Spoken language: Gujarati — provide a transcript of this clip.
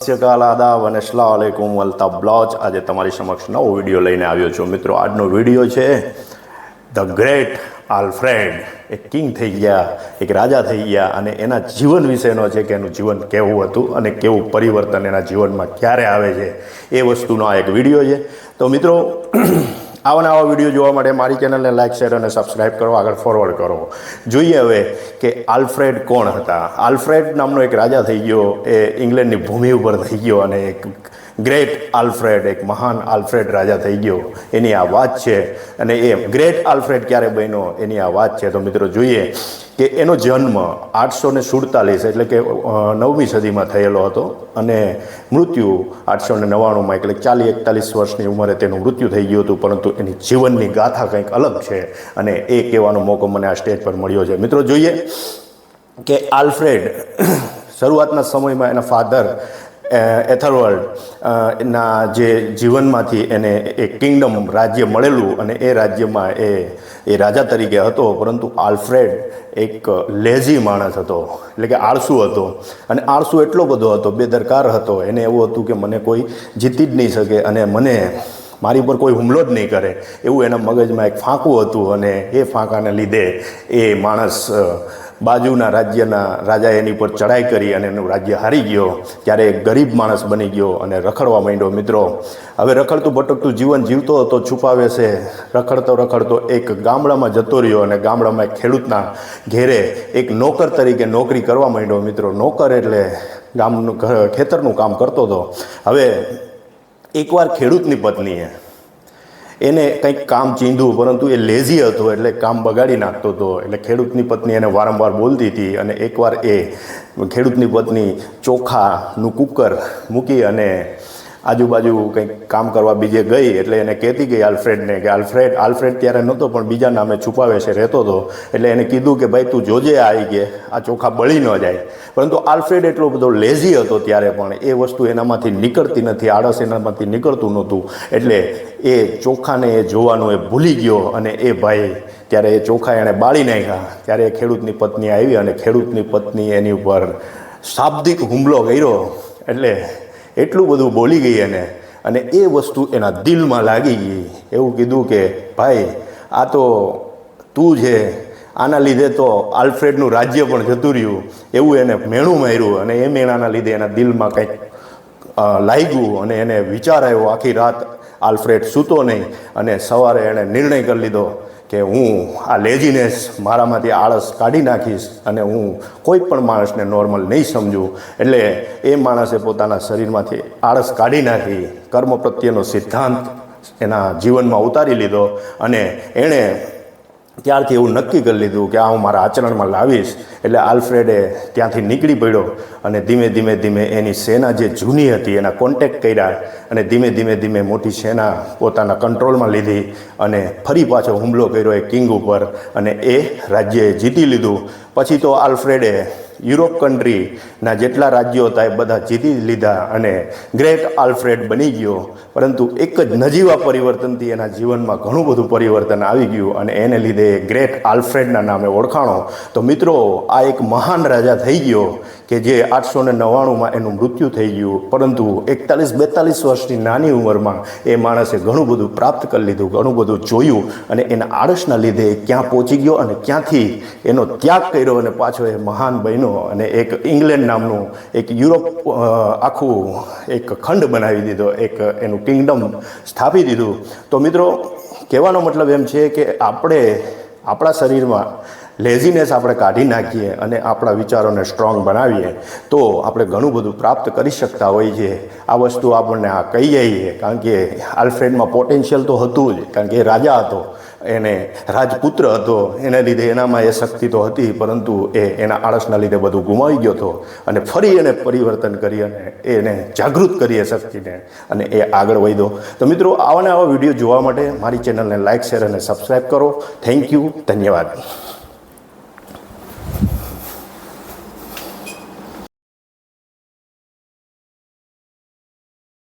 સત્યકાલ આદાબ અને સલાહ અલેકુમ વલતા બ્લોચ. આજે તમારી સમક્ષ નવો વીડિયો લઈને આવ્યો છું. મિત્રો, આજનો વીડિયો છે ધ ગ્રેટ આલ્ફ્રેડ. એક કિંગ થઈ ગયા, એક રાજા થઈ ગયા અને એના જીવન વિશેનો છે કે એનું જીવન કેવું હતું અને કેવું પરિવર્તન એના જીવનમાં ક્યારે આવે છે એ વસ્તુનો આ એક વીડિયો છે. તો મિત્રો આવા નવા વીડિયો જોવા માટે મારી ચેનલને લાઇક શેર અને સબસ્ક્રાઈબ કરો. આગળ ફોરવર્ડ કરો. જોઈએ હવે કે આલ્ફ્રેડ કોણ હતા? આલ્ફ્રેડ નામનો એક રાજા થઈ ગયો. એ ઇંગ્લેન્ડની ભૂમિ ઉપર થઈ ગયો અને એક ગ્રેટ આલ્ફ્રેડ એક મહાન આલ્ફ્રેડ રાજા થઈ ગયો. એની આ વાત છે. અને એ ગ્રેટ આલ્ફ્રેડ ક્યારે બન્યો? એની આ વાત છે. તો મિત્રો જોઈએ કે એનો જન્મ આઠસો ને સુડતાલીસ એટલે કે નવમી સદીમાં થયેલો હતો. અને મૃત્યુ આઠસો ને નવ્વાણુંમાં એટલે ચાલીસ એકતાલીસ વર્ષની ઉંમરે તેનું મૃત્યુ થઈ ગયું હતું. પરંતુ એની જીવનની ગાથા કંઈક અલગ છે. અને એ કહેવાનો મોકો મને આ સ્ટેજ પર મળ્યો છે. મિત્રો જોઈએ કે આલ્ફ્રેડ શરૂઆતના સમયમાં એના ફાધર એથરવર્લ્ડ ના જે જીવનમાંથી એને એક કિંગડમ રાજ્ય મળેલું અને એ રાજ્યમાં એ એ રાજા તરીકે હતો, પરંતુ આલ્ફ્રેડ એક લેઝી માણસ હતો, એટલે કે આળસુ હતો. અને આળસુ એટલો બધો હતો, બેદરકાર હતો, એને એવું હતું કે મને કોઈ જીતી જ નહીં શકે અને મને મારી ઉપર કોઈ હુમલો જ નહીં કરે. એવું એના મગજમાં એક ફાંકું હતું અને એ ફાંકાને લીધે એ માણસ બાજુના રાજ્યના રાજા એની પર ચડાઈ કરી અને એનું રાજ્ય હારી ગયો. ત્યારે ગરીબ માણસ બની ગયો અને રખડવા માંડ્યો. મિત્રો, હવે રખડતું ભટકતું જીવન જીવતો હતો, છુપાવે છે. રખડતો રખડતો એક ગામડામાં જતો રહ્યો અને ગામડામાં એક ખેડૂતના ઘેરે એક નોકર તરીકે નોકરી કરવા માંડ્યો. મિત્રો, નોકર એટલે ગામનું ખેતરનું કામ કરતો હતો. હવે એકવાર ખેડૂતની પત્નીએ એને કંઈક કામ ચીંધું પરંતુ એ લેઝી હતો એટલે કામ બગાડી નાખતો હતો. એટલે ખેડૂતની પત્ની એને વારંવાર બોલતી હતી અને એકવાર એ ખેડૂતની પત્ની ચોખાનું કુકર મૂકી અને આજુબાજુ કંઈક કામ કરવા બીજે ગઈ એટલે એને કહેતી ગઈ આલ્ફ્રેડને કે આલ્ફ્રેડ આલ્ફ્રેડ ત્યારે નહોતો પણ બીજા નામે છુપાવે છે, રહેતો હતો. એટલે એને કીધું કે ભાઈ તું જોજે આવી કે, આ ચોખા બળી ન જાય. પરંતુ આલ્ફ્રેડ એટલો બધો લેઝી હતો ત્યારે પણ એ વસ્તુ એનામાંથી નીકળતી નથી, આળસ એનામાંથી નીકળતું નહોતું. એટલે એ ચોખાને એ જોવાનું એ ભૂલી ગયો અને એ ભાઈ ત્યારે એ ચોખા એણે બાળી નાખ્યા. ત્યારે એ ખેડૂતની પત્ની આવી અને ખેડૂતની પત્ની એની ઉપર શાબ્દિક હુમલો કર્યો. એટલે એટલું બધું બોલી ગઈ એને. અને એ વસ્તુ એના દિલમાં લાગી ગઈ. એવું કીધું કે, ભાઈ, આ તો તું છે. આના લીધે તો આલ્ફ્રેડનું રાજ્ય પણ જતું રહ્યું. એવું એને મેણું માર્યું અને એ મેણાના લીધે એના દિલમાં કંઈક લાગ્યું અને એને વિચાર આવ્યો. આખી રાત આલ્ફ્રેડ સૂતો નહીં અને સવારે એણે નિર્ણય કરી લીધો. કે હું આ લેઝીનેસ મારામાંથી આળસ કાઢી નાખીશ અને હું કોઈ પણ માણસને નોર્મલ નહીં સમજું. એટલે એ માણસે પોતાના શરીરમાંથી આળસ કાઢી નાખી, કર્મ પ્રત્યેનો સિદ્ધાંત એના જીવનમાં ઉતારી લીધો અને એણે ત્યારથી એવું નક્કી કરી લીધું કે આ હું મારા આચરણમાં લાવીશ. એટલે આલ્ફ્રેડે ત્યાંથી નીકળી પડ્યો અને ધીમે ધીમે ધીમે એની સેના જે જૂની હતી એના કોન્ટેક્ટ કર્યા અને ધીમે ધીમે ધીમે મોટી સેના પોતાના કંટ્રોલમાં લીધી અને ફરી પાછો હુમલો કર્યો એ કિંગ ઉપર અને એ રાજ્યએ જીતી લીધું. પછી તો આલ્ફ્રેડે યુરોપ કન્ટ્રીના જેટલા રાજ્યો હતા એ બધા જીતી લીધા અને ગ્રેટ આલ્ફ્રેડ બની ગયો. પરંતુ એક જ નજીવા પરિવર્તનથી એના જીવનમાં ઘણું બધું પરિવર્તન આવી ગયું અને એને લીધે ગ્રેટ આલ્ફ્રેડના નામે ઓળખાણો. તો મિત્રો, આ એક મહાન રાજા થઈ ગયો કે જે આઠસો ને નવ્વાણુંમાં એનું મૃત્યુ થઈ ગયું. પરંતુ એકતાલીસ બેતાલીસ વર્ષની નાની ઉંમરમાં એ માણસે ઘણું બધું પ્રાપ્ત કરી લીધું, ઘણું બધું જોયું અને એના આળસના લીધે ક્યાં પહોંચી ગયો અને ક્યાંથી એનો ત્યાગ કર્યો અને પાછો એ મહાન બન્યો. અને એક ઇંગ્લેન્ડ નામનું એક યુરોપ આખું એક ખંડ બનાવી દીધો, એક એનું કિંગડમ સ્થાપી દીધું. તો મિત્રો, કહેવાનો મતલબ એમ છે કે આપણે આપણા શરીરમાં લેઝીનેસ આપણે કાઢી નાખીએ અને આપણા વિચારોને સ્ટ્રોંગ બનાવીએ, તો આપણે ઘણું બધું પ્રાપ્ત કરી શકતા હોઈએ છીએ. આ વસ્તુ આપણને આ કહી જઈએ કારણ કે આલ્ફ્રેડમાં પોટેન્શિયલ તો હતું જ, કારણ કે એ રાજા હતો. એને રાજપુત્ર હતો, એને લીધે એનામાં એ શક્તિ તો હતી, પરંતુ એ એના આળસના લીધે બધું ગુમાવી ગયો હતો. અને ફરી એને પરિવર્તન કરી અને એને જાગૃત કરી એ શક્તિને અને એ આગળ વધ્યો. તો મિત્રો, આવા ને આવા વીડિયો જોવા માટે મારી ચેનલને લાઇક શેર અને સબસ્ક્રાઈબ કરો. થેન્ક યુ, ધન્યવાદ.